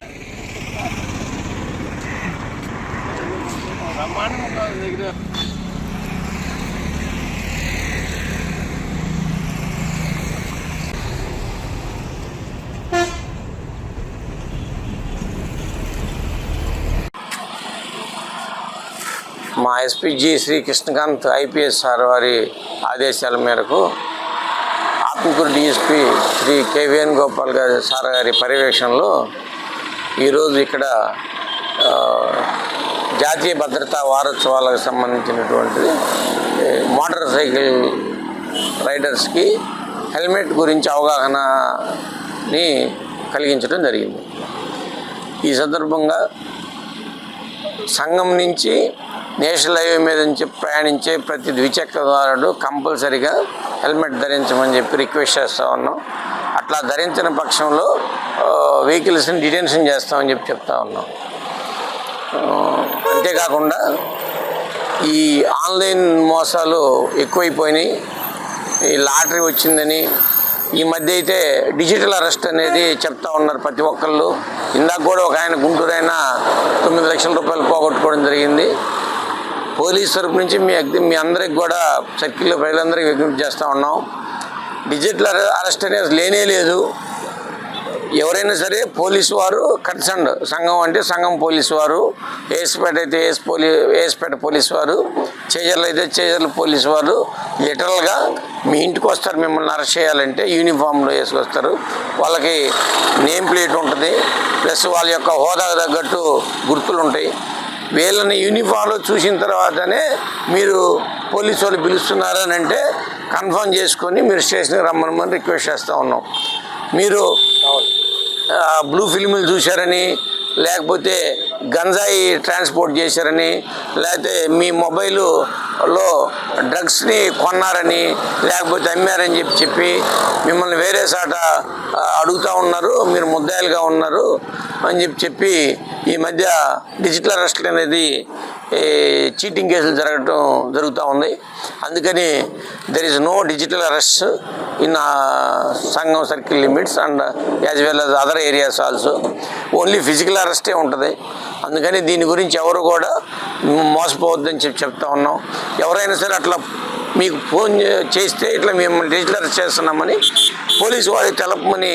మా SP ji Shri Krishnakanth IPS sir వారి ఆదేశాల మేరకు ఆత్మకూరు డీఎస్పీ శ్రీ కె గోపాల్ గారి సార్ గారి పర్యవేక్షణలో ఈరోజు ఇక్కడ జాతీయ భద్రతా వారోత్సవాలకు సంబంధించినటువంటిది మోటార్ సైకిల్ రైడర్స్కి హెల్మెట్ గురించి అవగాహనని కలిగించడం జరిగింది. ఈ సందర్భంగా సంఘం నుంచి నేషనల్ హైవే మీద నుంచి ప్రయాణించే ప్రతి ద్విచక్రదారుడు కంపల్సరిగా హెల్మెట్ ధరించమని చెప్పి రిక్వెస్ట్ చేస్తూ ఉన్నాం. అట్లా ధరించిన పక్షంలో వెహికల్స్ని డిటెన్షన్ చేస్తామని చెప్పి చెప్తా ఉన్నాం. అంతేకాకుండా ఈ ఆన్లైన్ మోసాలు ఎక్కువైపోయినాయి. ఈ లాటరీ వచ్చిందని ఈ మధ్య అయితే డిజిటల్ అరెస్ట్ అనేది చెప్తా ఉన్నారు ప్రతి ఒక్కళ్ళు. ఇందాక కూడా ఒక ఆయన గుంటూరు తొమ్మిది లక్షల రూపాయలు పోగొట్టుకోవడం జరిగింది. పోలీస్ తరపు నుంచి మీ అగ్ని- మీ అందరికి కూడా సర్కిల్లో ప్రజలందరికీ విజ్ఞప్తి చేస్తూ ఉన్నాం. డిజిటల్ అరె- అరెస్ట్ అనేది లేనే లేదు. ఎవరైనా సరే పోలీసు వారు కన్సర్న్. సంఘం అంటే సంఘం పోలీసు వారు. ఏసుపేట అయితే ఏసు పోలీ ఏసుపేట పోలీసు వారు. చేజర్లు అయితే చేజర్ల పోలీసు వారు. లిటరల్గా మీ ఇంటికి వస్తారు మిమ్మల్ని అరెస్ట్ చేయాలంటే యూనిఫామ్లో వేసుకొస్తారు. వాళ్ళకి నేమ్ ప్లేట్ ఉంటుంది. ప్లస్ వాళ్ళ యొక్క హోదా తగ్గట్టు గుర్తులు ఉంటాయి. వీళ్ళని యూనిఫామ్లో చూసిన తర్వాతనే మీరు పోలీసు వాళ్ళు పిలుస్తున్నారని అంటే కన్ఫర్మ్ చేసుకొని మీరు స్టేషన్కి రమ్మని రిక్వెస్ట్ చేస్తూ ఉన్నాం. మీరు బ్లూ ఫిల్ములు చూశారని లేకపోతే గంజాయి ట్రాన్స్పోర్ట్ చేశారని లేకపోతే మీ మొబైలులో డ్రగ్స్ని కొన్నారని లేకపోతే అమ్మారని చెప్పి చెప్పి మిమ్మల్ని వేరే సాట ఆ, అడుగుతూ ఉన్నారు మీరు ముద్దాయిలుగా ఉన్నారు అని చెప్పి చెప్పి ఈ మధ్య డిజిటల్ అరెస్ట్లు అనేది ఈ చీటింగ్ కేసులు జరగటం జరుగుతూ ఉంది. అందుకని there is no digital arrest in Sangam circle limits and as well as other areas also only physical అరెస్టే ఉంటుంది. అందుకని దీని గురించి ఎవరు కూడా మోసపోవద్దని చెప్పి చెప్తా ఉన్నాం. ఎవరైనా సరే అట్లా మీకు ఫోన్ చేస్తే ఇట్లా మేము డిజిటల్ అరెస్ట్ చేస్తున్నామని పోలీసు వారికి తెలపమని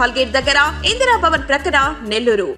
hall gate దగ్గర ఇందిరా భవన్ ప్రక్కన నెల్లూరు.